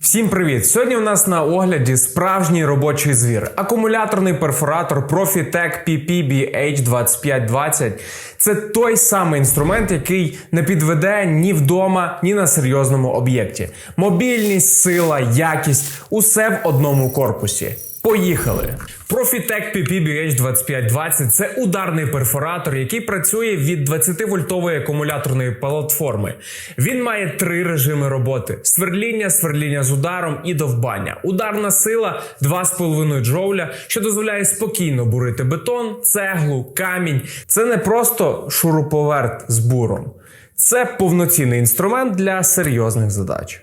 Всім привіт! Сьогодні у нас на огляді справжній робочий звір. Акумуляторний перфоратор Profitec PPBH 2520. Це той самий інструмент, який не підведе ні вдома, ні на серйозному об'єкті. Мобільність, сила, якість усе в одному корпусі. Поїхали! Profitec PPBH 2520 це ударний перфоратор, який працює від 20-вольтової акумуляторної платформи. Він має три режими роботи: сверління, сверління з ударом і довбання. Ударна сила 2,5 джоуля, що дозволяє спокійно бурити бетон, цеглу, камінь. Це не просто шуруповерт з буром, це повноцінний інструмент для серйозних задач.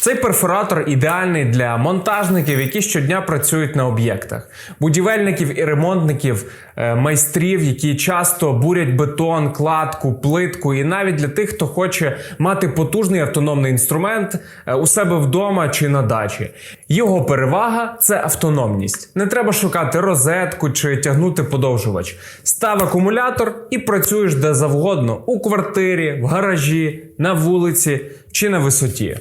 Цей перфоратор ідеальний для монтажників, які щодня працюють на об'єктах, будівельників і ремонтників, е, майстрів, які часто бурять бетон, кладку, плитку, і навіть для тих, хто хоче мати потужний автономний інструмент е, у себе вдома чи на дачі. Його перевага це автономність. Не треба шукати розетку чи тягнути подовжувач. Став акумулятор і працюєш де завгодно у квартирі, в гаражі, на вулиці чи на висоті.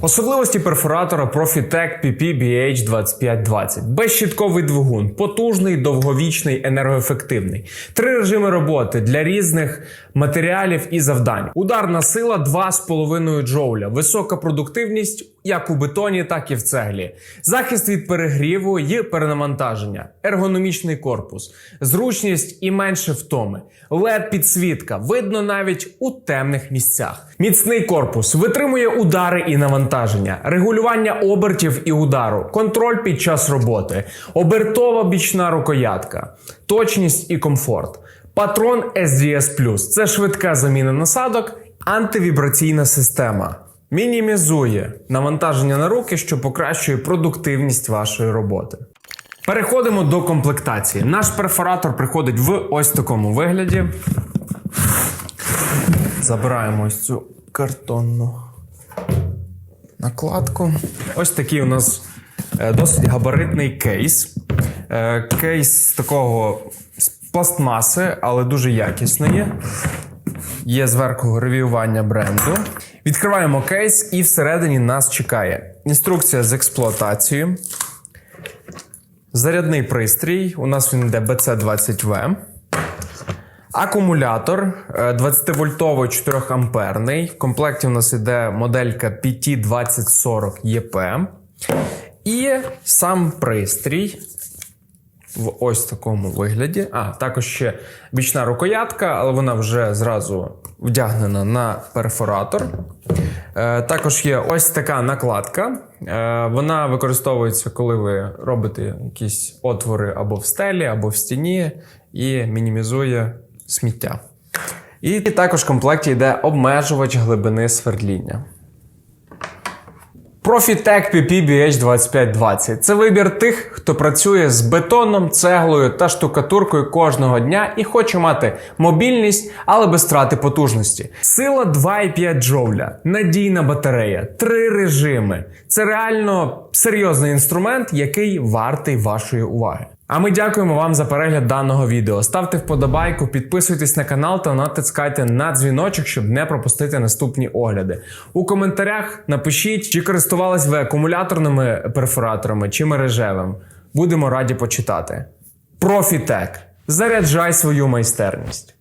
Особливості перфоратора Profitec PPBH 2520. Безщітковий двигун, потужний, довговічний, енергоефективний. Три режими роботи для різних матеріалів і завдань. Ударна сила 2,5 джоуля, висока продуктивність як у бетоні, так і в цеглі. Захист від перегріву і перенавантаження, ергономічний корпус, зручність і менше втоми, led підсвітка, видно навіть у темних місцях. Міцний корпус. Витримує удари і навантаження, регулювання обертів і удару, контроль під час роботи, обертова бічна рукоятка, точність і комфорт. Патрон SDS це швидка заміна насадок, антивібраційна система. Мінімізує навантаження на руки, що покращує продуктивність вашої роботи. Переходимо до комплектації. Наш перфоратор приходить в ось такому вигляді. Забираємо ось цю картонну накладку. Ось такий у нас е, досить габаритний кейс. Е, Кейс такого з пластмаси, але дуже якісної. Є зверху гравіювання бренду. Відкриваємо кейс, і всередині нас чекає інструкція з експлуатацією. Зарядний пристрій. У нас він йде BC20V. Акумулятор 20-вольтовий 4 амперний. В комплекті у нас йде моделька PT2040EP. І сам пристрій в ось такому вигляді. А, також ще бічна рукоятка, але вона вже зразу вдягнена на перфоратор. Е, також є ось така накладка. Е, вона використовується, коли ви робите якісь отвори або в стелі, або в стіні, і мінімізує сміття. І також в комплекті йде обмежувач глибини свердління. Profitec PPBH 2520 це вибір тих, хто працює з бетоном, цеглою та штукатуркою кожного дня і хоче мати мобільність, але без втрати потужності. Сила 2,5 джовля, надійна батарея, три режими. Це реально серйозний інструмент, який вартий вашої уваги. А ми дякуємо вам за перегляд даного відео. Ставте вподобайку, підписуйтесь на канал та натискайте на дзвіночок, щоб не пропустити наступні огляди. У коментарях напишіть, чи користувались ви акумуляторними перфораторами чи мережевим. Будемо раді почитати. Профітек. Заряджай свою майстерність.